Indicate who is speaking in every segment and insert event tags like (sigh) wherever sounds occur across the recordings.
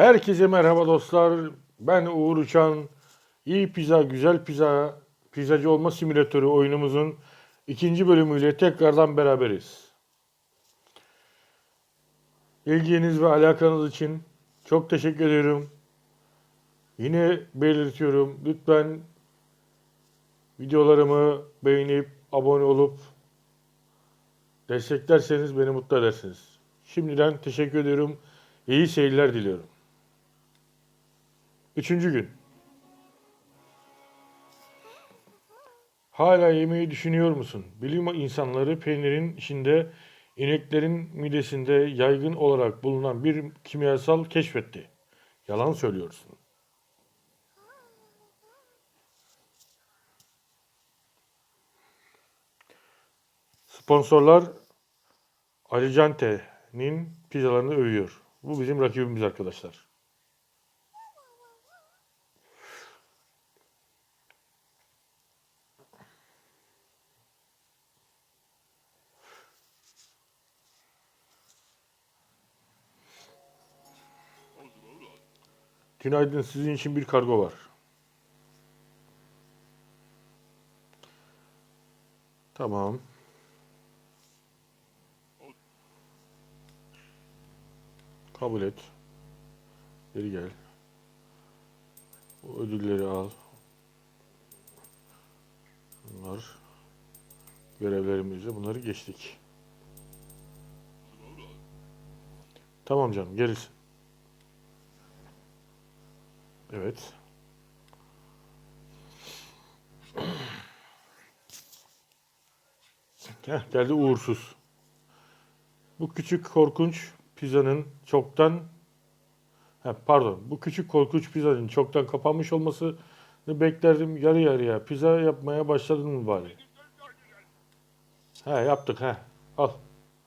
Speaker 1: Herkese merhaba dostlar. Ben Uğur Uçan. İyi Pizza, Güzel Pizza, Pizzacı Olma Simülatörü oyunumuzun ikinci bölümüyle tekrardan beraberiz. İlginiz ve alakanız için çok teşekkür ediyorum. Yine belirtiyorum. Lütfen videolarımı beğenip abone olup desteklerseniz beni mutlu edersiniz. Şimdiden teşekkür ediyorum. İyi seyirler diliyorum. Üçüncü gün. Hala yemeği düşünüyor musun? Bilim insanları peynirin içinde ineklerin midesinde yaygın olarak bulunan bir kimyasal keşfetti. Yalan söylüyorsun. Sponsorlar Alicante'nin pizzalarını övüyor. Bu bizim rakibimiz arkadaşlar. Günaydın sizin için bir kargo var. Tamam. Kabul et. Geri gel. Bu ödülleri al. Bunlar görevlerimizde bunları geçtik. Tamam canım gelirsin. Evet. Heh, geldi uğursuz. Bu küçük korkunç pizzanın çoktan ha, pardon bu küçük korkunç pizzanın çoktan kapanmış olmasını beklerdim yarı yarıya. Pizza yapmaya başladın mı bari? He yaptık he. Al.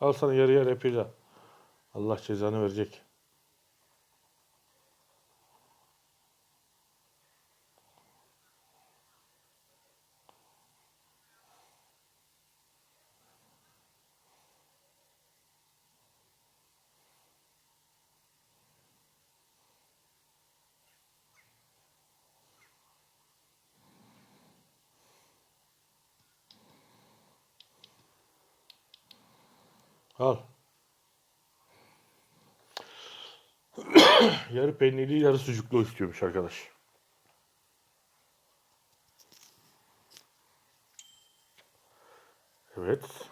Speaker 1: Al sana yarı yarıya pizza. Allah cezanı verecek. Al. (coughs) yarı peynirli yarı sucuklu istiyormuş arkadaş. Evet.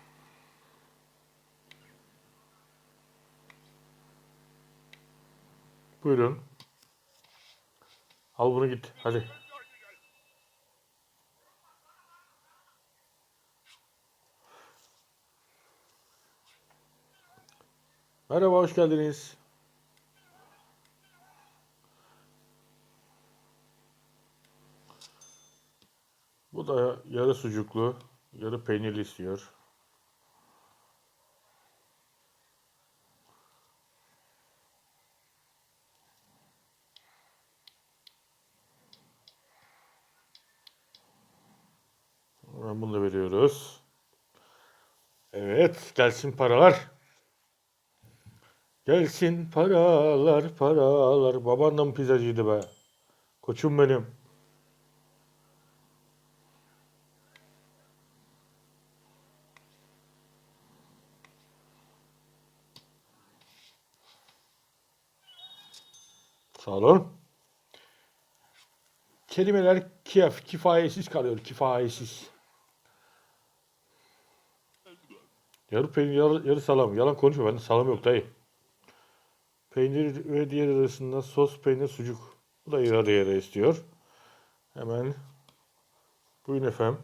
Speaker 1: Buyurun. Al bunu git. Hadi. Merhaba, hoş geldiniz. Bu da yarı sucuklu, yarı peynirli istiyor. Hemen bunu da veriyoruz. Evet, gelsin paralar. Gelsin paralar paralar. Baban da mı pizzacıydı be? Koçum benim. Sağ olun. Kelimeler kiyaf, kifayetsiz kalıyor, kifayetsiz. Yarı peynir, yarı, yarı salam. Yalan konuşma, bende salam yok dayı. Peynir ve diğer arasında sos, peynir, sucuk. Bu da yarı yarı istiyor. Hemen buyurun efendim.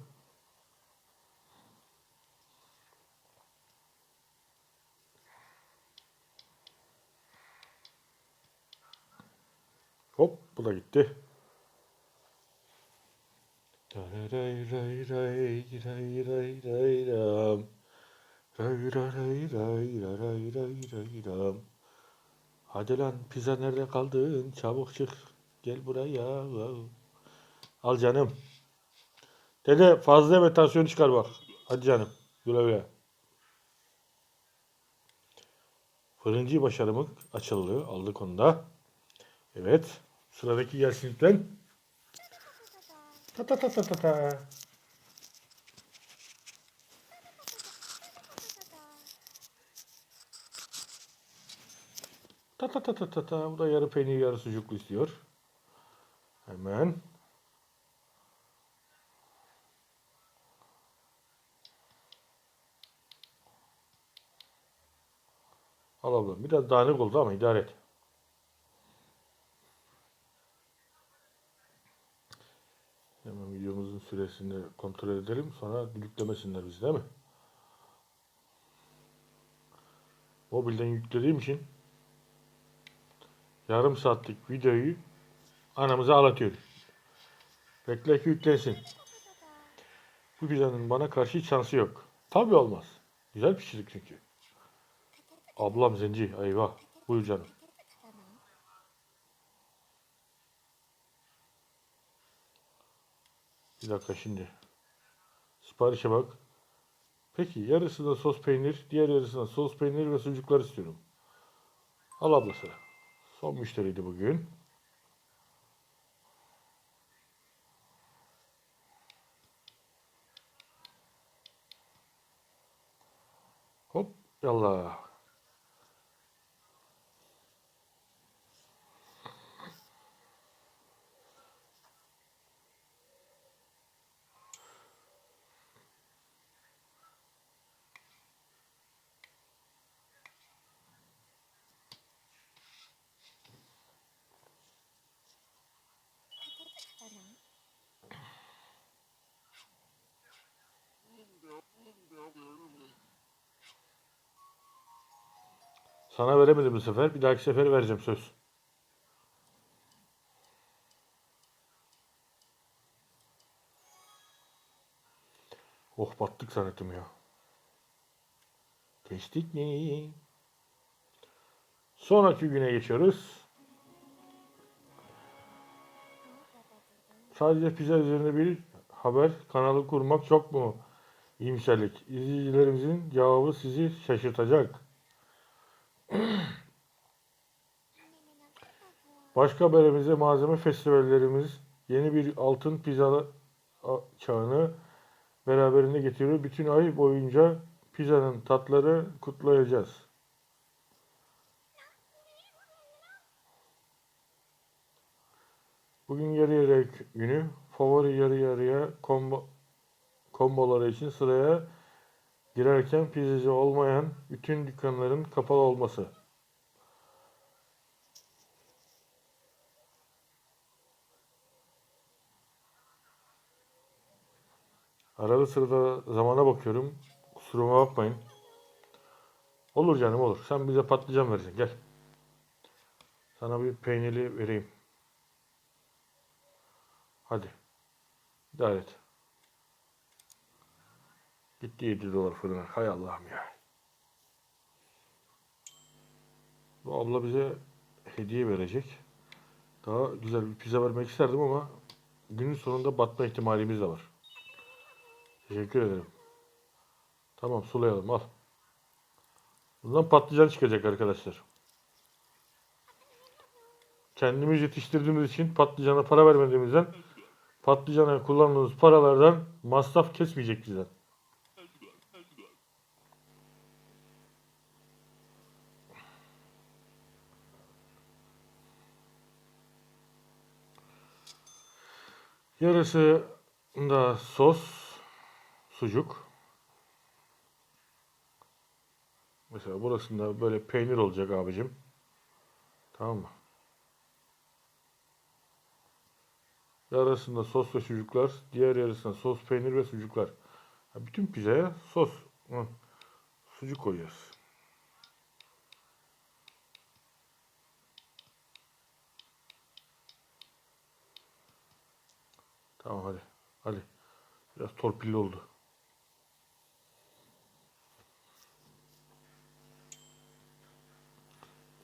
Speaker 1: Hop bu da gitti. Ray ray ray ray ray ray ray ram. Ray ray ray ray ray ray ram. Hadi lan pizza nerede kaldın? Çabuk çık. Gel buraya. Al canım. Dede fazla yeme tansiyonu çıkar bak. Hadi canım. Güle güle. Fırıncı başarımı açıldı. Aldık onu da. Evet. Sıradaki gelsin lütfen. Ta ta ta ta ta ta. Ta ta ta ta ta ta. Bu da yarı peynir yarı sucuklu istiyor. Hemen. Al ablam. Biraz dağınık oldu ama idare et. Hemen videomuzun süresini kontrol edelim. Sonra yüklemesinler bizi değil mi? Mobilden yüklediğim için yarım saatlik videoyu anamıza ağlatıyor. Bekle ki yüklensin. Bu pizzanın bana karşı hiç şansı yok. Tabii olmaz. Güzel pişirdik çünkü. Ablam zenci. Eyvah. Buyur canım. Bir dakika şimdi. Siparişe bak. Peki yarısında sos peynir, diğer yarısında sos peynir ve sucuklar istiyorum. Al ablası. Son müşteriydi bugün. Hop yallah. Sana veremedim bu sefer. Bir dahaki sefer vereceğim söz. Oh battık zannettim ya. Geçtik mi? Sonraki güne geçiyoruz. Sadece pizza üzerine bir haber kanalı kurmak çok mu iyimserlik? İzleyicilerimizin cevabı sizi şaşırtacak. Başka haberimize malzeme festivallerimiz yeni bir altın pizza çağını beraberinde getiriyor. Bütün ay boyunca pizzanın tatları kutlayacağız. Bugün yarı yarıya günü favori yarı yarıya combo, komboları için sıraya girerken pizzacı olmayan bütün dükkanların kapalı olması. Arada sırada zamana bakıyorum. Kusuruma bakmayın. Olur canım olur. Sen bize patlıcan vereceksin. Gel. Sana bir peynirli vereyim. Hadi. İdare et. Gitti 7 dolar fırına. Hay Allah'ım ya. Bu abla bize hediye verecek. Daha güzel bir pizza vermek isterdim ama günün sonunda batma ihtimalimiz de var. Teşekkür ederim. Tamam sulayalım al. Bundan patlıcan çıkacak arkadaşlar. Kendimiz yetiştirdiğimiz için patlıcana para vermediğimizden patlıcana kullandığımız paralardan masraf kesmeyecek bizden. Yarısı da sos, sucuk. Mesela burasında böyle peynir olacak abicim. Tamam mı? Yarısında sos ve sucuklar, diğer yarısında sos, peynir ve sucuklar. Ha, bütün pizzaya sos, hı, sucuk koyuyoruz. Tamam hadi. Hadi. Biraz torpilli oldu.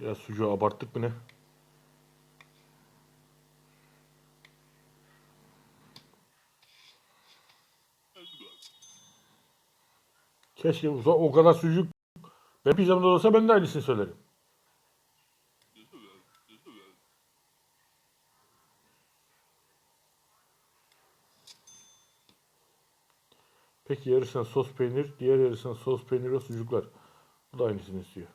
Speaker 1: Biraz sucuğu abarttık mı ne? Keşke o kadar sucuk. Ben pizzamda olsa ben de aynısını söylerim. Peki yarısına sos peynir, diğer yarısına sos peynir ve sucuklar. Bu da aynısını istiyor.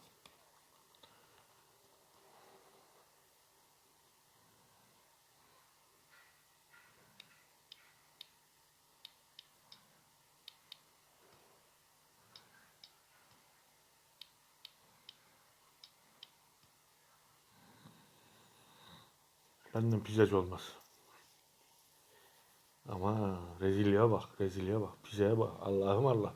Speaker 1: Benden pizzacı olmaz. Ama rezilliğe bak, rezilliğe bak, pizzaya bak. Allah'ım Allah.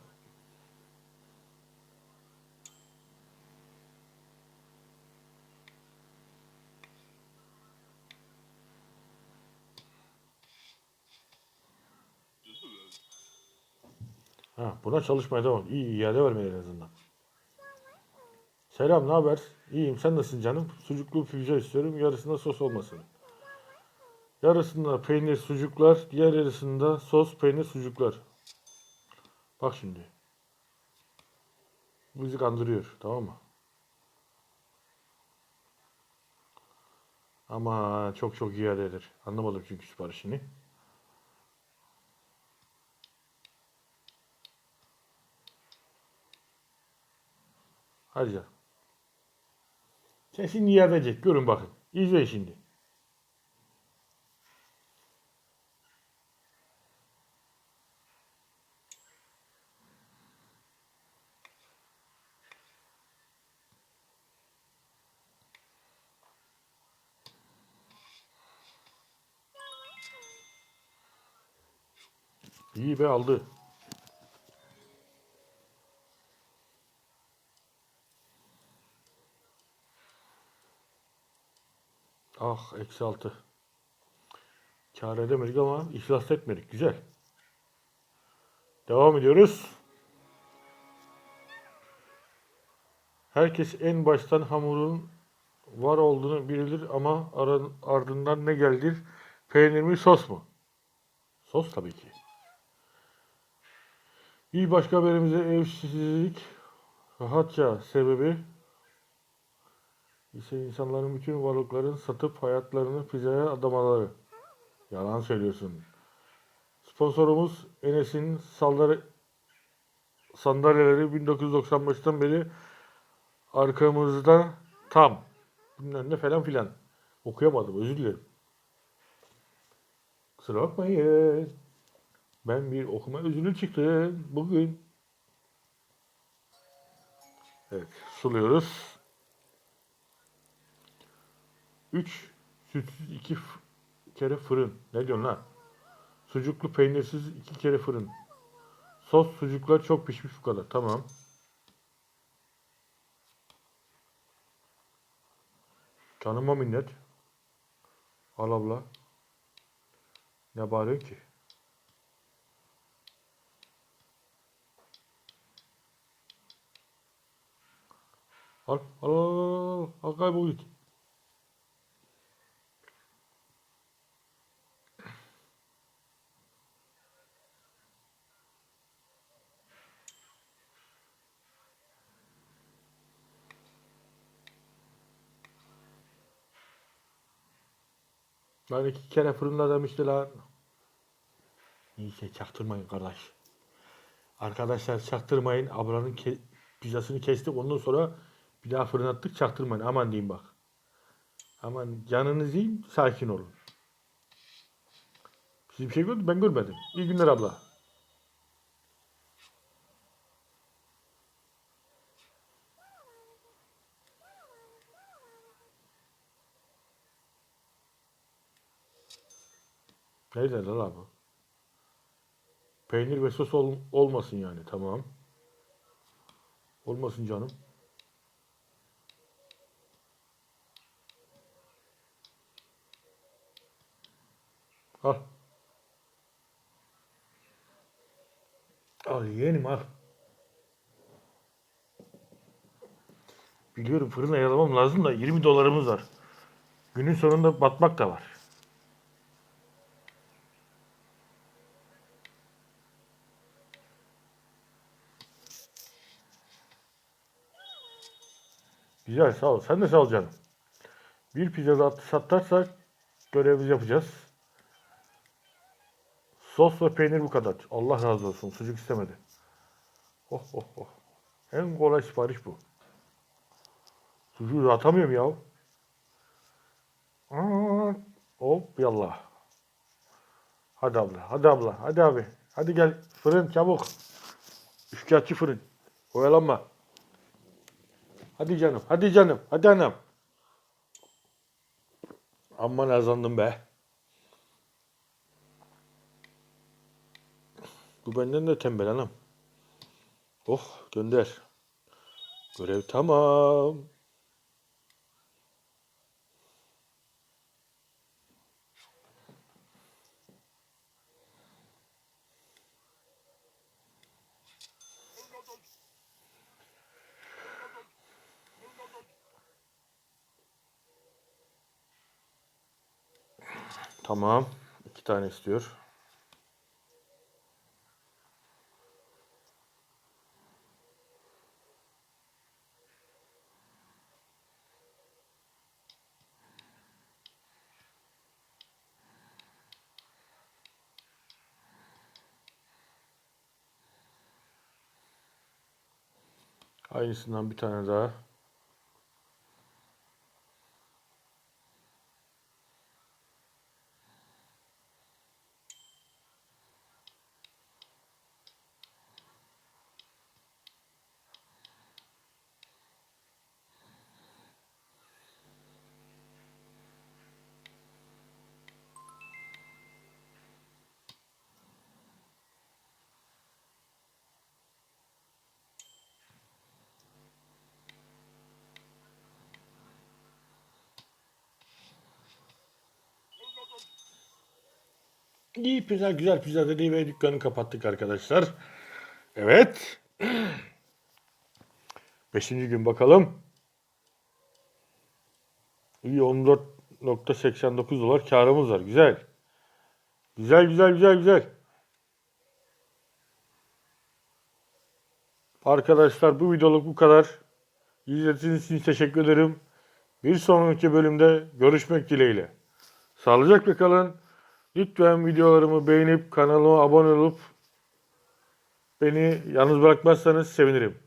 Speaker 1: Ha, buna çalışmaya devam. İyi, iade vermeye en azından. Selam, ne haber? İyiyim, sen nasılsın canım? Sucuklu pizza istiyorum, yarısında sos olmasın. Yarısında peynir sucuklar, diğer yarısında sos peynir sucuklar. Bak şimdi. Bizi kandırıyor, tamam mı? Ama çok çok iade eder. Anlamadım çünkü siparişini. Hadi canım. Şimdi iade edecek. Görün bakın. İzleyin şimdi. İyi be aldı. Ah eksi altı. Kâr edemedik ama iflas etmedik. Güzel. Devam ediyoruz. Herkes en baştan hamurun var olduğunu bilir ama ardından ne gelir? Peynir mi sos mu? Sos tabii ki. Bir başka haberimize evsizlik rahatça sebebi ise insanların bütün varlıklarını satıp hayatlarını pizzaya adamaları. Yalan söylüyorsun. Sponsorumuz Enes'in saldırı sandalyeleri 1995'ten beri arkamızda tam. Bilmem ne falan filan. Okuyamadım özür dilerim. Kusura bakmayın. Ben bir okuma özürlü çıktım bugün. Evet suluyoruz. 3 sütsüz 2 kere fırın. Ne diyorsun lan? Sucuklu peynirsiz 2 kere fırın. Sos sucuklar çok pişmiş bu kadar. Tamam. Canıma minnet. Al abla. Ne bağırıyorsun ki? Al, al, al, al, al, kaybol git. Lan iki kere fırında demişti lan. Neyse çaktırmayın kardeş. Arkadaşlar çaktırmayın. Ablanın ke pizzasını kestik. Ondan sonra bir daha fırına attık. Çaktırmayın. Aman diyeyim bak. Aman canınızı yiyin. Sakin olun. Siz bir şey gördünüz Ben görmedim. İyi günler abla. Neydi lan abi? Peynir ve sos ol- olmasın yani. Tamam. Olmasın canım. Al. Al yeğenim al. Biliyorum fırına yalamam lazım da 20 dolarımız var. Günün sonunda batmak da var. Güzel sağ ol. Sen de sağ ol canım. Bir pizza da satarsak görevimizi yapacağız. Sos ve peynir bu kadar. Allah razı olsun. Sucuk istemedi. Oh oh oh. En kolay sipariş bu. Sucuğu atamıyorum ya. Hop yallah. Hadi abla, hadi abla, hadi abi. Hadi gel fırın çabuk. Üçkağıtçı fırın. Oyalanma. Hadi canım, hadi canım, hadi anam. Aman azandım be. Bu benden de tembel anam. Oh gönder. Görev tamam. Tamam. İki tane istiyor. Aynısından bir tane daha. İyi pizza, güzel pizza dedi ve dükkanı kapattık arkadaşlar. Evet. Beşinci gün bakalım. İyi 14.89 dolar karımız var. Güzel. Güzel güzel güzel güzel. Arkadaşlar bu videoluk bu kadar. İzlediğiniz için teşekkür ederim. Bir sonraki bölümde görüşmek dileğiyle. Sağlıcakla kalın. Lütfen videolarımı beğenip kanalıma abone olup beni yalnız bırakmazsanız sevinirim.